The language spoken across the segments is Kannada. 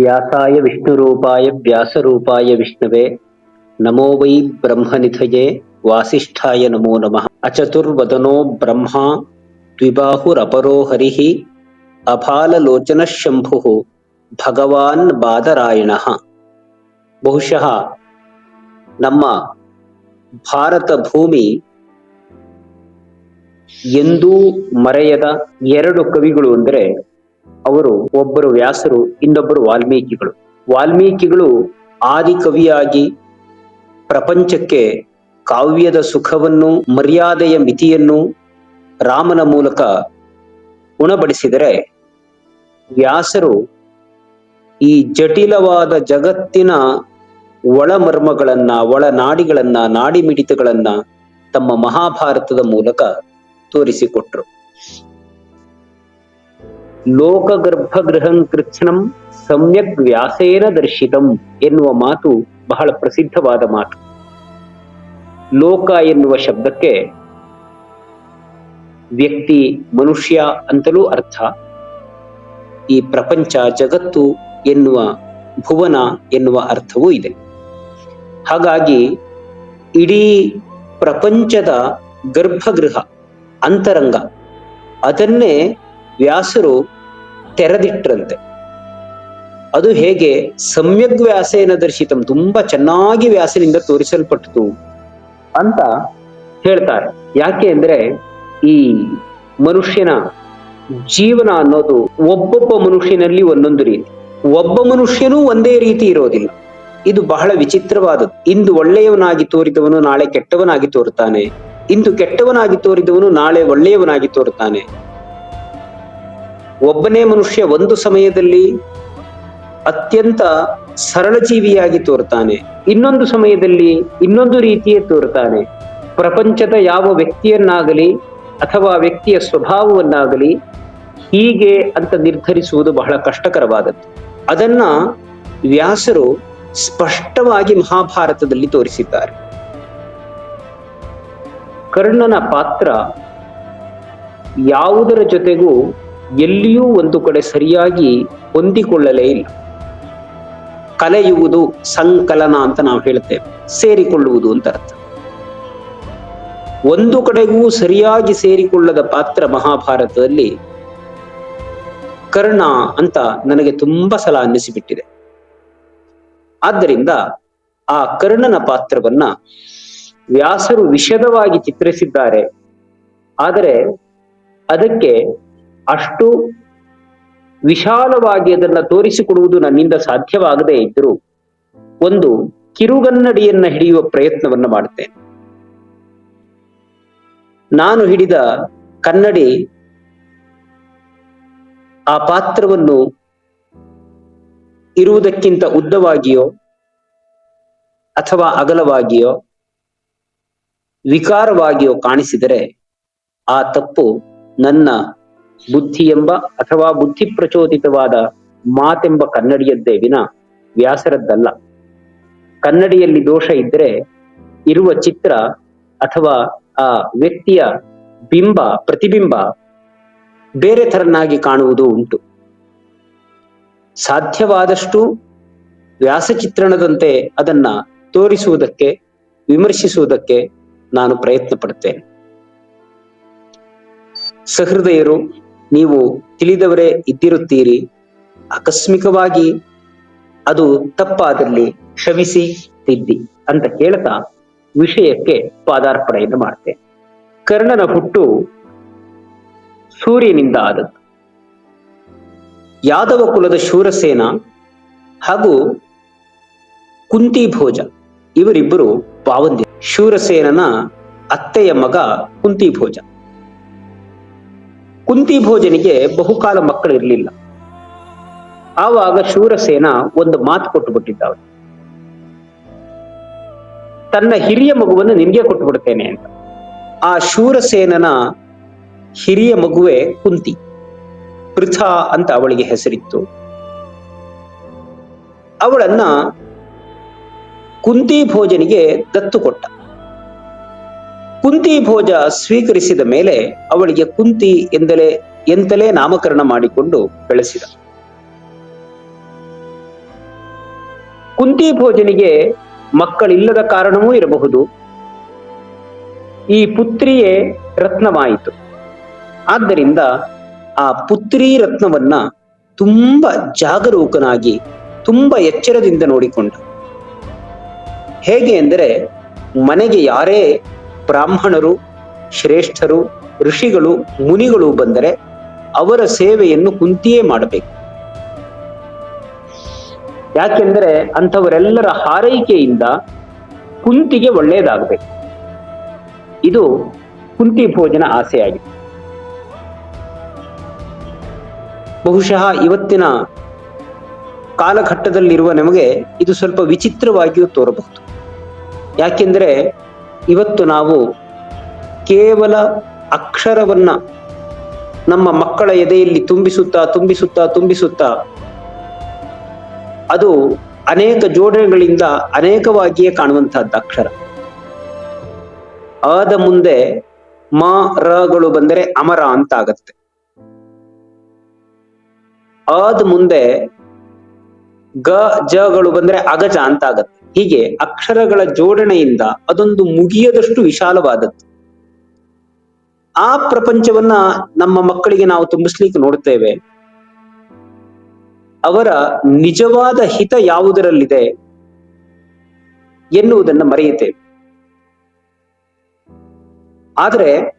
ವ್ಯಾಸಾಯ ವಿಷ್ಣುರೂಪಾಯ ವ್ಯಾಸರೂಪಾಯ ವಿಷ್ಣುವೆ. ನಮೋ ವೈ ಬ್ರಹ್ಮನಿಧಯೇ ವಾಸಿಷ್ಠಾಯ ನಮೋ ನಮಃ. ಅಚತುರ್ವದನೋ ಬ್ರಹ್ಮ ದ್ವಿಬಾಹುರಪರೋ हरिः ಅಫಾಲಲೋಚನಃ ಶಂಭುಃ ಭಗವಾನ್ ಬಾದರಾಯಣ. ಬಹುಶಃ ನಮ್ಮ ಭಾರತ ಭೂಮಿ ಎಂದೂ ಮರೆಯದ ಎರಡು ಕವಿಗಳು ಅಂದರೆ ಅವರು ಒಬ್ಬರು ವ್ಯಾಸರು, ಇನ್ನೊಬ್ಬರು ವಾಲ್ಮೀಕಿಗಳು. ವಾಲ್ಮೀಕಿಗಳು ಆದಿ ಕವಿಯಾಗಿ ಪ್ರಪಂಚಕ್ಕೆ ಕಾವ್ಯದ ಸುಖವನ್ನು, ಮರ್ಯಾದೆಯ ಮಿತಿಯನ್ನು ರಾಮನ ಮೂಲಕ ಉಣಬಡಿಸಿದರೆ ವ್ಯಾಸರು ಈ ಜಟಿಲವಾದ ಜಗತ್ತಿನ ಒಳಮರ್ಮಗಳನ್ನ, ಒಳನಾಡಿಗಳನ್ನ ನಾಡಿ ಮಿಡಿತಗಳನ್ನ ತಮ್ಮ ಮಹಾಭಾರತದ ಮೂಲಕ ತೋರಿಸಿಕೊಟ್ರು. ಲೋಕಗರ್ಭ ಗೃಹಂ ಕೃತ್ಸ್ನಂ, ಸಮ್ಯಕ್ ವ್ಯಾಸೇನ ದರ್ಶಿತಂ ಎನ್ನುವ ಮಾತು ಬಹಳ ಪ್ರಸಿದ್ಧವಾದ ಮಾತು. ಲೋಕ ಎನ್ನುವ ಶಬ್ದಕ್ಕೆ ವ್ಯಕ್ತಿ ಮನುಷ್ಯ ಅಂತಲೂ ಅರ್ಥ. ಈ ಪ್ರಪಂಚ ಜಗತ್ತು ಎನ್ನುವ ಭುವನ ಎನ್ನುವ ಅರ್ಥವೂ ಇದೆ. ಹಾಗಾಗಿ ಇಡೀ ಪ್ರಪಂಚದ ಗರ್ಭಗೃಹ, ಅಂತರಂಗ, ಅದನ್ನೇ ವ್ಯಾಸರು ತೆರೆದಿಟ್ರಂತೆ. ಅದು ಹೇಗೆ ಸಮ್ಯಗ್ ವ್ಯಾಸೇನ ದರ್ಶಿತಂ, ತುಂಬಾ ಚೆನ್ನಾಗಿ ವ್ಯಾಸನಿಂದ ತೋರಿಸಲ್ಪಟ್ಟಿತು ಅಂತ ಹೇಳ್ತಾರೆ. ಯಾಕೆ ಅಂದ್ರೆ ಈ ಮನುಷ್ಯನ ಜೀವನ ಅನ್ನೋದು ಒಬ್ಬೊಬ್ಬ ಮನುಷ್ಯನಲ್ಲಿ ಒಂದೊಂದು ರೀತಿ. ಒಬ್ಬ ಮನುಷ್ಯನೂ ಒಂದೇ ರೀತಿ ಇರೋದಿಲ್ಲ. ಇದು ಬಹಳ ವಿಚಿತ್ರವಾದದ್ದು. ಇಂದು ಒಳ್ಳೆಯವನಾಗಿ ತೋರಿದವನು ನಾಳೆ ಕೆಟ್ಟವನಾಗಿ ತೋರುತ್ತಾನೆ. ಇಂದು ಕೆಟ್ಟವನಾಗಿ ತೋರಿದವನು ನಾಳೆ ಒಳ್ಳೆಯವನಾಗಿ ತೋರುತ್ತಾನೆ. ಒಬ್ಬನೇ ಮನುಷ್ಯ ಒಂದು ಸಮಯದಲ್ಲಿ ಅತ್ಯಂತ ಸರಳ ಜೀವಿಯಾಗಿ ತೋರ್ತಾನೆ, ಇನ್ನೊಂದು ಸಮಯದಲ್ಲಿ ಇನ್ನೊಂದು ರೀತಿಯೇ ತೋರ್ತಾನೆ. ಪ್ರಪಂಚದ ಯಾವ ವ್ಯಕ್ತಿಯನ್ನಾಗಲಿ ಅಥವಾ ವ್ಯಕ್ತಿಯ ಸ್ವಭಾವವನ್ನಾಗಲಿ ಹೀಗೆ ಅಂತ ನಿರ್ಧರಿಸುವುದು ಬಹಳ ಕಷ್ಟಕರವಾದದ್ದು. ಅದನ್ನ ವ್ಯಾಸರು ಸ್ಪಷ್ಟವಾಗಿ ಮಹಾಭಾರತದಲ್ಲಿ ತೋರಿಸಿದ್ದಾರೆ. ಕರ್ಣನ ಪಾತ್ರ ಯಾವುದರ ಜೊತೆಗೂ ಎಲ್ಲಿಯೂ ಒಂದು ಕಡೆ ಸರಿಯಾಗಿ ಹೊಂದಿಕೊಳ್ಳಲೇ ಇಲ್ಲ. ಕಲೆಯುವುದು ಸಂಕಲನ ಅಂತ ನಾವು ಹೇಳ್ತೇವೆ, ಸೇರಿಕೊಳ್ಳುವುದು ಅಂತ ಅರ್ಥ. ಒಂದು ಕಡೆಗೂ ಸರಿಯಾಗಿ ಸೇರಿಕೊಳ್ಳದ ಪಾತ್ರ ಮಹಾಭಾರತದಲ್ಲಿ ಕರ್ಣ ಅಂತ ನನಗೆ ತುಂಬಾ ಸಲ ಅನ್ನಿಸಿಬಿಟ್ಟಿದೆ. ಆದ್ದರಿಂದ ಆ ಕರ್ಣನ ಪಾತ್ರವನ್ನ ವ್ಯಾಸರು ವಿಷದವಾಗಿ ಚಿತ್ರಿಸಿದ್ದಾರೆ. ಆದರೆ ಅದಕ್ಕೆ ಅಷ್ಟು ವಿಶಾಲವಾಗಿ ಅದನ್ನ ತೋರಿಸಿಕೊಡುವುದು ನನ್ನಿಂದ ಸಾಧ್ಯವಾಗದೇ ಇದ್ದರೂ ಒಂದು ಕಿರುಗನ್ನಡಿಯನ್ನ ಹಿಡಿಯುವ ಪ್ರಯತ್ನವನ್ನ ಮಾಡ್ತೇನೆ. ನಾನು ಹಿಡಿದ ಕನ್ನಡಿ ಆ ಪಾತ್ರವನ್ನು ಇರುವುದಕ್ಕಿಂತ ಉದ್ದವಾಗಿಯೋ ಅಥವಾ ಅಗಲವಾಗಿಯೋ ವಿಕಾರವಾಗಿಯೋ ಕಾಣಿಸಿದರೆ ಆ ತಪ್ಪು ನನ್ನ ಬುದ್ಧಿ ಎಂಬ ಅಥವಾ ಬುದ್ಧಿ ಪ್ರಚೋದಿತವಾದ ಮಾತೆಂಬ ಕನ್ನಡಿಯದ್ದೇ ವಿನ ವ್ಯಾಸರದ್ದಲ್ಲ. ಕನ್ನಡಿಯಲ್ಲಿ ದೋಷ ಇದ್ರೆ ಇರುವ ಚಿತ್ರ ಅಥವಾ ಆ ವ್ಯಕ್ತಿಯ ಬಿಂಬ, ಪ್ರತಿಬಿಂಬ ಬೇರೆ ತರನಾಗಿ ಕಾಣುವುದು ಉಂಟು. ಸಾಧ್ಯವಾದಷ್ಟು ವ್ಯಾಸ ಚಿತ್ರಣದಂತೆ ಅದನ್ನ ತೋರಿಸುವುದಕ್ಕೆ, ವಿಮರ್ಶಿಸುವುದಕ್ಕೆ ನಾನು ಪ್ರಯತ್ನ ಪಡುತ್ತೇನೆ ಸಹೃದಯರು ನೀವು ತಿಳಿದವರೇ ಇದ್ದಿರುತ್ತೀರಿ. ಆಕಸ್ಮಿಕವಾಗಿ ಅದು ತಪ್ಪಾದಲ್ಲಿ ಕ್ಷಮಿಸಿ ತಿದ್ದಿ ಅಂತ ಕೇಳ್ತಾ ವಿಷಯಕ್ಕೆ ಪಾದಾರ್ಪಣೆಯನ್ನು ಮಾಡ್ತೇನೆ ಕರ್ಣನ ಹುಟ್ಟು ಸೂರ್ಯನಿಂದ ಆದದ್ದು. ಯಾದವ ಕುಲದ ಶೂರಸೇನ ಹಾಗೂ ಕುಂತಿ ಭೋಜ ಇವರಿಬ್ಬರು ಪಾವಂದಿ ಶೂರಸೇನನ ಅತ್ತೆಯ ಮಗ ಕುಂತಿ ಭೋಜ ಕುಂತಿ ಭೋಜನಿಗೆ ಬಹುಕಾಲ ಮಕ್ಕಳು ಇರಲಿಲ್ಲ. ಆವಾಗ ಶೂರಸೇನ ಒಂದು ಮಾತು ಕೊಟ್ಟು ಬಿಟ್ಟಿದ್ದ ತನ್ನ ಹಿರಿಯ ಮಗುವನ್ನು ನಿನ್ಗೆ ಕೊಟ್ಟು ಬಿಡ್ತೇನೆ ಅಂತ. ಆ ಶೂರಸೇನನ ಹಿರಿಯ ಮಗುವೆ ಕುಂತಿ. ಪೃಥಾ ಅಂತ ಅವಳಿಗೆ ಹೆಸರಿತ್ತು. ಅವಳನ್ನ ಕುಂತಿ ಭೋಜನಿಗೆ ದತ್ತು ಕೊಟ್ಟ. ಕುಂತಿ ಭೋಜ ಸ್ವೀಕರಿಸಿದ ಮೇಲೆ ಅವಳಿಗೆ ಕುಂತಿ ಎಂದಲೇ ಎಂತಲೇ ನಾಮಕರಣ ಮಾಡಿಕೊಂಡು ಬೆಳೆಸಿದ. ಕುಂತಿ ಭೋಜನಿಗೆ ಮಕ್ಕಳಿಲ್ಲದ ಕಾರಣವೂ ಇರಬಹುದು. ಈ ಪುತ್ರಿಯೇ ರತ್ನವಾಯಿತು. ಆದ್ದರಿಂದ ಆ ಪುತ್ರಿ ರತ್ನವನ್ನ ತುಂಬಾ ಜಾಗರೂಕನಾಗಿ, ತುಂಬಾ ಎಚ್ಚರದಿಂದ ನೋಡಿಕೊಂಡ. ಹೇಗೆ ಅಂದರೆ, ಮನೆಗೆ ಯಾರೇ ಬ್ರಾಹ್ಮಣರು, ಶ್ರೇಷ್ಠರು, ಋಷಿಗಳು, ಮುನಿಗಳು ಬಂದರೆ ಅವರ ಸೇವೆಯನ್ನು ಕುಂತಿಯೇ ಮಾಡಬೇಕು. ಯಾಕೆಂದರೆ ಅಂಥವರೆಲ್ಲರ ಹಾರೈಕೆಯಿಂದ ಕುಂತಿಗೆ ಒಳ್ಳೆಯದಾಗಬೇಕು. ಇದು ಕುಂತಿ ಭೋಜನ ಆಸೆಯಾಗಿದೆ. ಬಹುಶಃ ಇವತ್ತಿನ ಕಾಲಘಟ್ಟದಲ್ಲಿರುವ ನಮಗೆ ಇದು ಸ್ವಲ್ಪ ವಿಚಿತ್ರವಾಗಿಯೂ ತೋರಬಹುದು. ಯಾಕೆಂದರೆ ಇವತ್ತು ನಾವು ಕೇವಲ ಅಕ್ಷರವನ್ನ ನಮ್ಮ ಮಕ್ಕಳ ಎದೆಯಲ್ಲಿ ತುಂಬಿಸುತ್ತಾ ತುಂಬಿಸುತ್ತಾ ತುಂಬಿಸುತ್ತಾ, ಅದು ಅನೇಕ ಜೋಡಣೆಗಳಿಂದ ಅನೇಕವಾಗಿಯೇ ಕಾಣುವಂತಹದ್ದು ಅಕ್ಷರ. ಆದ ಮುಂದೆ ಮ ರಗಳು ಬಂದರೆ ಅಮರ ಅಂತ ಆಗತ್ತೆ ಆದ ಮುಂದೆ ಗ ಜಗಳು ಬಂದ್ರೆ ಅಗಜ ಅಂತ ಆಗತ್ತೆ ಹೀಗೆ ಅಕ್ಷರಗಳ ಜೋಡಣೆಯಿಂದ ಅದೊಂದು ಮುಗಿಯದಷ್ಟು ವಿಶಾಲವಾದದ್ದು. ಆ ಪ್ರಪಂಚವನ್ನ ನಮ್ಮ ಮಕ್ಕಳಿಗೆ ನಾವು ತುಂಬಿಸ್ಲಿಕ್ಕೆ ನೋಡ್ತೇವೆ. ಅವರ ನಿಜವಾದ ಹಿತ ಯಾವುದರಲ್ಲಿದೆ ಎನ್ನುವುದನ್ನು ಮರೆಯುತ್ತೇವೆ. ಆದರೆ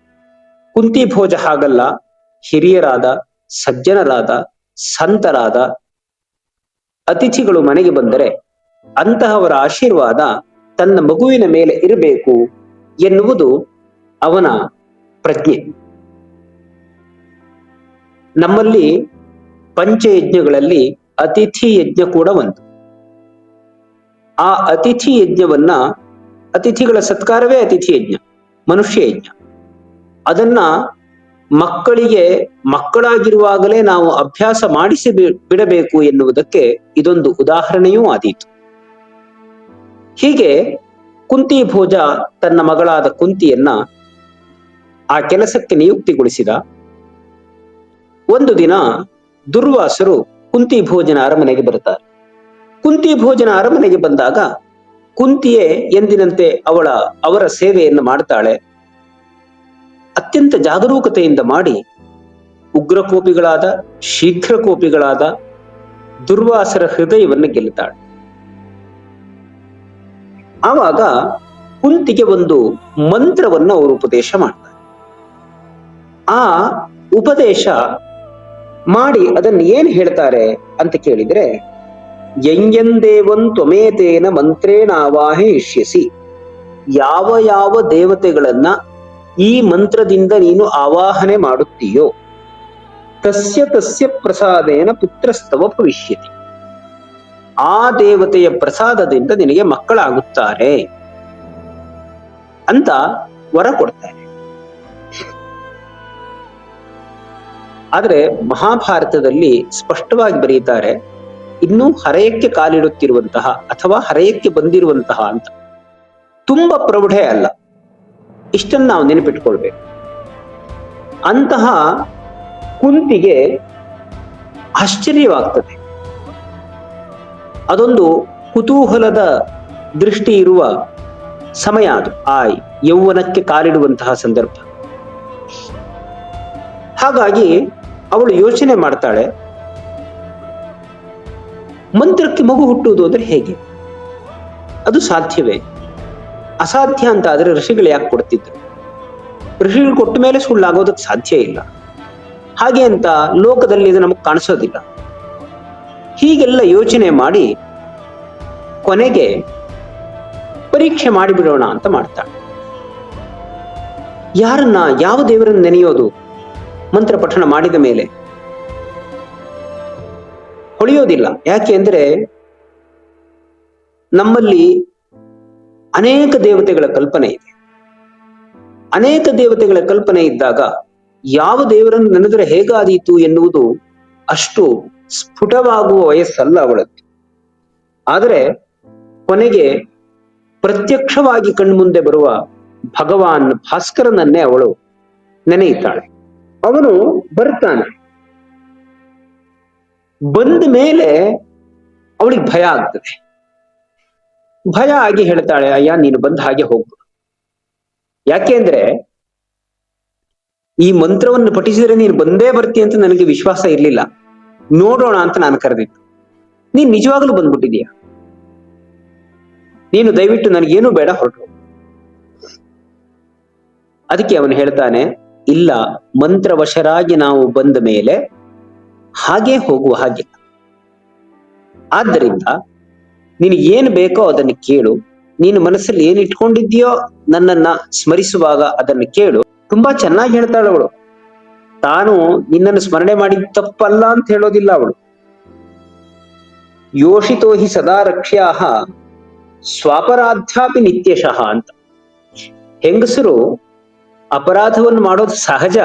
ಕುಂತಿ ಭೋಜ ಹಾಗಲ್ಲ, ಹಿರಿಯರಾದ, ಸಜ್ಜನರಾದ, ಸಂತರಾದ ಅತಿಥಿಗಳು ಮನೆಗೆ ಬಂದರೆ ಅಂತಹವರ ಆಶೀರ್ವಾದ ತನ್ನ ಮಗುವಿನ ಮೇಲೆ ಇರಬೇಕು ಎನ್ನುವುದು ಅವನ ಪ್ರಜ್ಞೆ. ನಮ್ಮಲ್ಲಿ ಪಂಚಯಜ್ಞಗಳಲ್ಲಿ ಅತಿಥಿ ಯಜ್ಞ ಕೂಡ ಒಂದು. ಆ ಅತಿಥಿ ಯಜ್ಞವನ್ನ ಅತಿಥಿಗಳ ಸತ್ಕಾರವೇ ಅತಿಥಿ ಯಜ್ಞ, ಮನುಷ್ಯ ಯಜ್ಞ. ಅದನ್ನ ಮಕ್ಕಳಿಗೆ ಮಕ್ಕಳಾಗಿರುವಾಗಲೇ ನಾವು ಅಭ್ಯಾಸ ಮಾಡಿಸಿ ಬಿಡಬೇಕು ಎನ್ನುವುದಕ್ಕೆ ಇದೊಂದು ಉದಾಹರಣೆಯೂ ಆದೀತು. ಹೀಗೆ ಕುಂತಿ ಭೋಜ ತನ್ನ ಮಗಳಾದ ಕುಂತಿಯನ್ನ ಆ ಕೆಲಸಕ್ಕೆ ನಿಯುಕ್ತಿಗೊಳಿಸಿದ. ಒಂದು ದಿನ ದುರ್ವಾಸರು ಕುಂತಿ ಭೋಜನ ಅರಮನೆಗೆ ಬರುತ್ತಾರೆ. ಕುಂತಿ ಭೋಜನ ಅರಮನೆಗೆ ಬಂದಾಗ ಕುಂತಿಯೇ ಎಂದಿನಂತೆ ಅವಳ, ಅವರ ಸೇವೆಯನ್ನು ಮಾಡ್ತಾಳೆ. ಅತ್ಯಂತ ಜಾಗರೂಕತೆಯಿಂದ ಮಾಡಿ ಉಗ್ರಕೋಪಿಗಳಾದ, ಶೀಘ್ರಕೋಪಿಗಳಾದ ದುರ್ವಾಸರ ಹೃದಯವನ್ನು ಗೆಲ್ಲುತ್ತಾಳೆ. ಆವಾಗ ಕುಂತಿಗೆ ಒಂದು ಮಂತ್ರವನ್ನು ಅವರು ಉಪದೇಶ ಮಾಡ್ತಾರೆ. ಆ ಉಪದೇಶ ಮಾಡಿ ಅದನ್ನು ಏನ್ ಹೇಳ್ತಾರೆ ಅಂತ ಕೇಳಿದ್ರೆ ಎಂಗೆಂದೇವನ್ ತ್ವಮೇತೇನ ಮಂತ್ರೇಣಾವಾಹೆ ಯಾವ ಯಾವ ದೇವತೆಗಳನ್ನ ಈ ಮಂತ್ರದಿಂದ ನೀನು ಆವಾಹನೆ ಮಾಡುತ್ತೀಯೋ, ತಸ್ಯ ತಸ್ಯ ಪ್ರಸಾದೇನ ಪುತ್ರಸ್ತವ ಭವಿಷ್ಯತಿ. ಆ ದೇವತೆಯ ಪ್ರಸಾದದಿಂದ ನಿನಗೆ ಮಕ್ಕಳಾಗುತ್ತಾರೆ ಅಂತ ವರ ಕೊಡ್ತಾರೆ. ಆದರೆ ಮಹಾಭಾರತದಲ್ಲಿ ಸ್ಪಷ್ಟವಾಗಿ ಬರೀತಾರೆ, ಇನ್ನೂ ಹರೆಯಕ್ಕೆ ಕಾಲಿಡುತ್ತಿರುವಂತಹ ಅಥವಾ ಹರೆಯಕ್ಕೆ ಬಂದಿರುವಂತಹ ಅಂತ. ತುಂಬಾ ಪ್ರೌಢೆ ಅಲ್ಲ. ಇಷ್ಟನ್ನು ನಾವು ನೆನಪಿಟ್ಕೊಳ್ಬೇಕು. ಅಂತಹ ಕುಂತಿಗೆ ಆಶ್ಚರ್ಯವಾಗ್ತದೆ. ಅದೊಂದು ಕುತೂಹಲದ ದೃಷ್ಟಿ ಇರುವ ಸಮಯ ಅದು. ಆ ಯೌವನಕ್ಕೆ ಕಾಲಿಡುವಂತಹ ಸಂದರ್ಭ. ಹಾಗಾಗಿ ಅವಳು ಯೋಚನೆ ಮಾಡ್ತಾಳೆ, ಮಂತ್ರಕ್ಕೆ ಮಗು ಹುಟ್ಟುವುದು ಅಂದ್ರೆ ಹೇಗೆ? ಅದು ಸಾಧ್ಯವೇ? ಅಸಾಧ್ಯ ಅಂತ ಆದ್ರೆ ಋಷಿಗಳು ಯಾಕೆ ಕೊಡ್ತಿದ್ರು? ಋಷಿಗಳು ಕೊಟ್ಟ ಮೇಲೆ ಸುಳ್ಳಾಗೋದಕ್ಕೆ ಸಾಧ್ಯ ಇಲ್ಲ. ಹಾಗೆ ಅಂತ ಲೋಕದಲ್ಲಿ ಇದು ನಮಗೆ ಕಾಣಿಸೋದಿಲ್ಲ. ಹೀಗೆಲ್ಲ ಯೋಚನೆ ಮಾಡಿ ಕೊನೆಗೆ ಪರೀಕ್ಷೆ ಮಾಡಿಬಿಡೋಣ ಅಂತ ಮಾಡ್ತಾಳೆ ಯಾರನ್ನ, ಯಾವ ದೇವರನ್ನು ನೆನೆಯೋದು? ಮಂತ್ರ ಪಠಣ ಮಾಡಿದ ಮೇಲೆ. ಹೊಳೆಯೋದಿಲ್ಲ. ಯಾಕೆ ಅಂದ್ರೆ ನಮ್ಮಲ್ಲಿ ಅನೇಕ ದೇವತೆಗಳ ಕಲ್ಪನೆ ಇದೆ. ಅನೇಕ ದೇವತೆಗಳ ಕಲ್ಪನೆ ಇದ್ದಾಗ ಯಾವ ದೇವರನ್ನು ನೆನೆದರೆ ಹೇಗಾದೀತು ಎನ್ನುವುದು ಅಷ್ಟು ಸ್ಫುಟವಾಗುವ ವಯಸ್ಸಲ್ಲ ಅವಳದ್ದು. ಆದರೆ ಕೊನೆಗೆ ಪ್ರತ್ಯಕ್ಷವಾಗಿ ಕಣ್ಮುಂದೆ ಬರುವ ಭಗವಾನ್ ಭಾಸ್ಕರನನ್ನೇ ಅವಳು ನೆನೆಯುತ್ತಾಳೆ. ಅವನು ಬರ್ತಾನೆ. ಬಂದ ಮೇಲೆ ಅವಳಿಗೆ ಭಯ ಆಗ್ತದೆ. ಭಯ ಆಗಿ ಹೇಳ್ತಾಳೆ, ಅಯ್ಯ, ನೀನು ಬಂದ ಹಾಗೆ ಹೋಗ್ಬಿಡು. ಯಾಕೆ ಅಂದ್ರೆ ಈ ಮಂತ್ರವನ್ನು ಪಠಿಸಿದ್ರೆ ನೀನು ಬಂದೇ ಬರ್ತಿ ಅಂತ ನನಗೆ ವಿಶ್ವಾಸ ಇರ್ಲಿಲ್ಲ. ನೋಡೋಣ ಅಂತ ನಾನು ಕರೆದಿತ್ತು ನೀನ್ ನಿಜವಾಗ್ಲೂ ಬಂದ್ಬಿಟ್ಟಿದೀಯ ನೀನು ದಯವಿಟ್ಟು ನನಗೇನು ಬೇಡ ಹೊರಟು. ಅದಕ್ಕೆ ಅವನು ಹೇಳ್ತಾನೆ, ಇಲ್ಲ, ಮಂತ್ರವಶರಾಗಿ ನಾವು ಬಂದ ಮೇಲೆ ಹಾಗೆ ಹೋಗುವ ಹಾಗಿಲ್ಲ ಆದ್ದರಿಂದ ನೀನು ಏನು ಬೇಕೋ ಅದನ್ನು ಕೇಳು. ನೀನು ಮನಸ್ಸಲ್ಲಿ ಏನ್ ಇಟ್ಕೊಂಡಿದ್ಯೋ ನನ್ನನ್ನ ಸ್ಮರಿಸುವಾಗ ಅದನ್ನು ಕೇಳು. ತುಂಬಾ ಚೆನ್ನಾಗಿ ಹೇಳ್ತಾಳು ಅವಳು. ತಾನು ನಿನ್ನನ್ನು ಸ್ಮರಣೆ ಮಾಡಿದ ತಪ್ಪಲ್ಲ ಅಂತ ಹೇಳೋದಿಲ್ಲ ಅವಳು. ಯೋಷಿತೋ ಹಿ ಸದಾ ರಕ್ಷ್ಯಾಹ ಸ್ವಾಪರಾಧ್ಯಾಪಿ ನಿತ್ಯಶಃ ಅಂತ. ಹೆಂಗಸರು ಅಪರಾಧವನ್ನು ಮಾಡೋದು ಸಹಜ,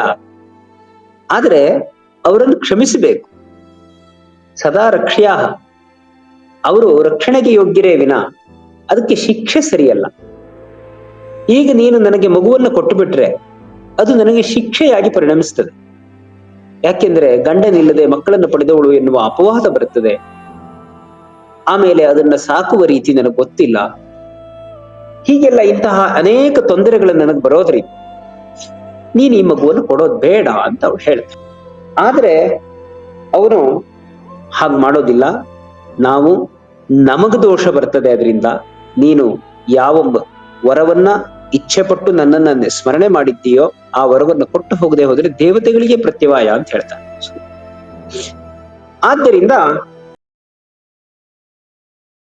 ಆದ್ರೆ ಅವರನ್ನು ಕ್ಷಮಿಸಬೇಕು. ಸದಾ ರಕ್ಷ್ಯಾಹ. ಅವರು ರಕ್ಷಣೆಗೆ ಯೋಗ್ಯರೇ ವಿನ, ಅದಕ್ಕೆ ಶಿಕ್ಷೆ ಸರಿಯಲ್ಲ. ಈಗ ನೀನು ನನಗೆ ಮಗುವನ್ನು ಕೊಟ್ಟು ಬಿಟ್ರೆ ಅದು ನನಗೆ ಶಿಕ್ಷೆಯಾಗಿ ಪರಿಣಮಿಸ್ತದೆ. ಯಾಕೆಂದ್ರೆ ಗಂಡನಿಲ್ಲದೆ ಮಕ್ಕಳನ್ನು ಪಡೆದವಳು ಎನ್ನುವ ಅಪವಾದ ಬರುತ್ತದೆ. ಆಮೇಲೆ ಅದನ್ನ ಸಾಕುವ ರೀತಿ ನನಗೆ ಗೊತ್ತಿಲ್ಲ. ಹೀಗೆಲ್ಲ ಇಂತಹ ಅನೇಕ ತೊಂದರೆಗಳು ನನಗೆ ಬರೋದ್ರಿ ನೀನು ಈ ಮಗುವನ್ನು ಕೊಡೋದು ಬೇಡ ಅಂತ ಅವಳು ಹೇಳ್ತಾರೆ. ಆದ್ರೆ ಅವನು ಹಾಗೆ ಮಾಡೋದಿಲ್ಲ. ನಾವು ನಮಗ ದೋಷ ಬರ್ತದೆ ಅದರಿಂದ ನೀನು ಯಾವ ವರವನ್ನ ಇಚ್ಛೆ ಪಟ್ಟು ನನ್ನನ್ನ ಸ್ಮರಣೆ ಮಾಡಿದ್ದೀಯೋ, ಆ ವರವನ್ನು ಕೊಟ್ಟು ಹೋಗದೆ ಹೋದ್ರೆ ದೇವತೆಗಳಿಗೆ ಪ್ರತ್ಯವಾಯ ಅಂತ ಹೇಳ್ತಾರೆ. ಆದ್ದರಿಂದ